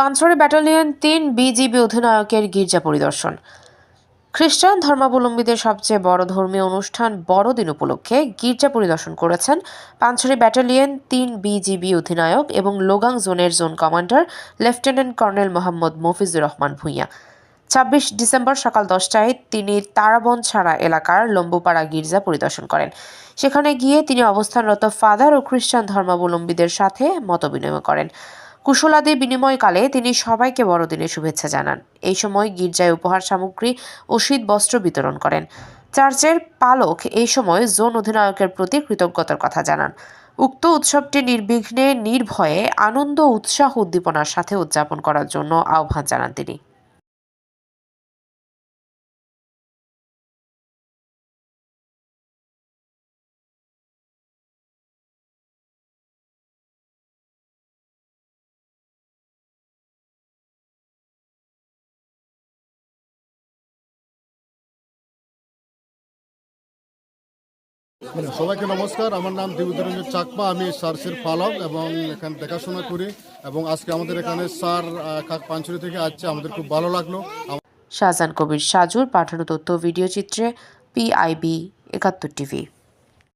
পাঁচড়ি battalion তিন BGB অধিনায়কের গির্জা পরিদর্শন। খ্রিস্টান ধর্মাবলম্বীদের সবচেয়ে বড় ধর্মীয় অনুষ্ঠান বড়দিন উপলক্ষে গির্জা পরিদর্শন করেছেন পাঁচড়ি ব্যাটালিয়ন তিন বিজিবি অধিনায়ক এবং লোগাং জোনের zone commander lieutenant colonel Mohammad Mofizur Rahman Bhuiyan. ছাব্বিশ ডিসেম্বর সকাল দশটায় তিনি তারাবন ছাড়া এলাকার লম্বুপাড়া গির্জা পরিদর্শন করেন। সেখানে গিয়ে তিনি অবস্থানরত ফাদার ও খ্রিস্টান ধর্মাবলম্বীদের সাথে মতবিনিময় করেন। কুশলাদি বিনিময়কালে তিনি সবাইকে বড়দিনের শুভেচ্ছা জানান। এই সময় গির্জায় উপহার সামগ্রী ও শীত বস্ত্র বিতরণ করেন। চার্চের পালক এই সময় জোন অধিনায়কের প্রতি কৃতজ্ঞতার কথা জানান। উক্ত উৎসবটি নির্বিঘ্নে, নির্ভয়ে, আনন্দ, উৎসাহ, উদ্দীপনার সাথে উদযাপন করার জন্য আহ্বান জানান তিনি। সবাইকে নমস্কার, আমার নাম দেবুদরঞ্জন চাকমা, আমি সার্সের পালক এবং এখানে দেখাশোনা করি এবং আজকে আমাদের এখানে সার কাক পাঞ্চুরি থেকে আসছে, আমাদের খুব ভালো লাগল। শাহজাহান কবির সাজুর পাঠানো তথ্য ভিডিও চিত্রে পিআইবি একাত্তর টিভি।